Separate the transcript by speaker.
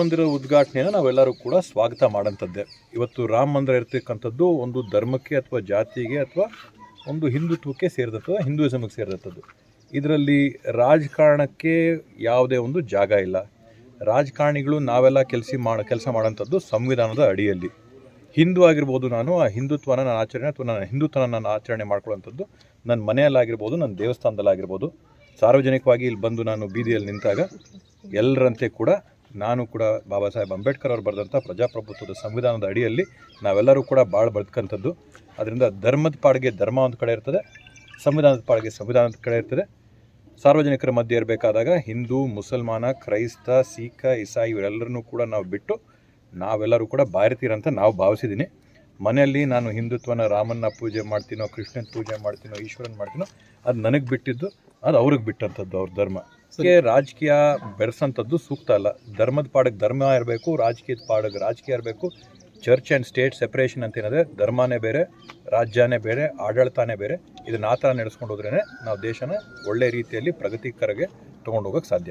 Speaker 1: ಮಂದಿರ ಉದ್ಘಾಟನೆಯನ್ನು ನಾವೆಲ್ಲರೂ ಕೂಡ ಸ್ವಾಗತ ಮಾಡೋಂಥದ್ದೇ. ಇವತ್ತು ರಾಮ ಮಂದಿರ ಇರ್ತಕ್ಕಂಥದ್ದು ಒಂದು ಧರ್ಮಕ್ಕೆ ಅಥವಾ ಜಾತಿಗೆ ಅಥವಾ ಒಂದು ಹಿಂದುತ್ವಕ್ಕೆ ಸೇರಿದಂಥದ್ದು ಹಿಂದೂಯಿಸಮ್ಗೆ ಸೇರಿದಂಥದ್ದು. ಇದರಲ್ಲಿ ರಾಜಕಾರಣಕ್ಕೆ ಯಾವುದೇ ಒಂದು ಜಾಗ ಇಲ್ಲ. ರಾಜಕಾರಣಿಗಳು ನಾವೆಲ್ಲ ಕೆಲಸ ಮಾಡ, ಕೆಲಸ ಮಾಡೋಂಥದ್ದು ಸಂವಿಧಾನದ ಅಡಿಯಲ್ಲಿ. ಹಿಂದೂ ಆಗಿರ್ಬೋದು ನಾನು, ಆ ಹಿಂದುತ್ವನ ನಾನು ಆಚರಣೆ ಅಥವಾ ನನ್ನ ಹಿಂದುತ್ವನ ನಾನು ಆಚರಣೆ ಮಾಡ್ಕೊಳ್ಳೋಂಥದ್ದು ನನ್ನ ಮನೆಯಲ್ಲಾಗಿರ್ಬೋದು, ನನ್ನ ದೇವಸ್ಥಾನದಲ್ಲಾಗಿರ್ಬೋದು. ಸಾರ್ವಜನಿಕವಾಗಿ ಇಲ್ಲಿ ಬಂದು ನಾನು ಬೀದಿಯಲ್ಲಿ ನಿಂತಾಗ ಎಲ್ಲರಂತೆ ಕೂಡ ನಾನು ಕೂಡ ಬಾಬಾ ಸಾಹೇಬ್ ಅಂಬೇಡ್ಕರ್ ಅವರು ಬರೆದಂಥ ಪ್ರಜಾಪ್ರಭುತ್ವದ ಸಂವಿಧಾನದ ಅಡಿಯಲ್ಲಿ ನಾವೆಲ್ಲರೂ ಕೂಡ ಭಾಳ ಬದುಕಂಥದ್ದು. ಅದರಿಂದ ಧರ್ಮದ ಪಾಡಿಗೆ ಧರ್ಮ ಒಂದು ಕಡೆ ಇರ್ತದೆ, ಸಂವಿಧಾನದ ಪಾಡಿಗೆ ಸಂವಿಧಾನದ ಕಡೆ ಇರ್ತದೆ. ಸಾರ್ವಜನಿಕರ ಮಧ್ಯೆ ಇರಬೇಕಾದಾಗ ಹಿಂದೂ, ಮುಸಲ್ಮಾನ, ಕ್ರೈಸ್ತ, ಸಿಖ, ಇಸಾಯಿ ಇವರೆಲ್ಲರನ್ನೂ ಕೂಡ ನಾವು ಬಿಟ್ಟು ನಾವೆಲ್ಲರೂ ಕೂಡ ಭಾರತೀಯರಂತ ನಾವು ಭಾವಿಸಿದ್ದೀನಿ. ಮನೆಯಲ್ಲಿ ನಾನು ಹಿಂದುತ್ವನ, ರಾಮನ್ನ ಪೂಜೆ ಮಾಡ್ತೀನೋ, ಕೃಷ್ಣನ ಪೂಜೆ ಮಾಡ್ತೀನೋ ಈಶ್ವರನ ಮಾಡ್ತೀನೋ, ಅದು ನನಗೆ ಬಿಟ್ಟಿದ್ದು, ಅದು ಅವ್ರಿಗೆ ಬಿಟ್ಟಂಥದ್ದು ಅವ್ರ ಧರ್ಮ. ಅದಕ್ಕೆ ರಾಜಕೀಯ ಬೆರೆಸಂಥದ್ದು ಸೂಕ್ತ ಅಲ್ಲ. ಧರ್ಮದ ಪಾಡಕ್ಕೆ ಧರ್ಮ ಇರಬೇಕು, ರಾಜಕೀಯದ ಪಾಡಕ್ಕೆ ರಾಜಕೀಯ ಇರಬೇಕು. ಚರ್ಚ್ ಆ್ಯಂಡ್ ಸ್ಟೇಟ್ ಸೆಪರೇಷನ್ ಅಂತ ಏನಿದೆ, ಧರ್ಮನೇ ಬೇರೆ, ರಾಜ್ಯನೇ ಬೇರೆ, ಆಡಳಿತನೇ ಬೇರೆ. ಇದನ್ನ ಆ ಥರ ನಡೆಸ್ಕೊಂಡು ಹೋದ್ರೇ ನಾವು ದೇಶನ ಒಳ್ಳೆ ರೀತಿಯಲ್ಲಿ ಪ್ರಗತಿ ಕರೆಗೆ ತೊಗೊಂಡು ಹೋಗೋಕ್ಕೆ ಸಾಧ್ಯ.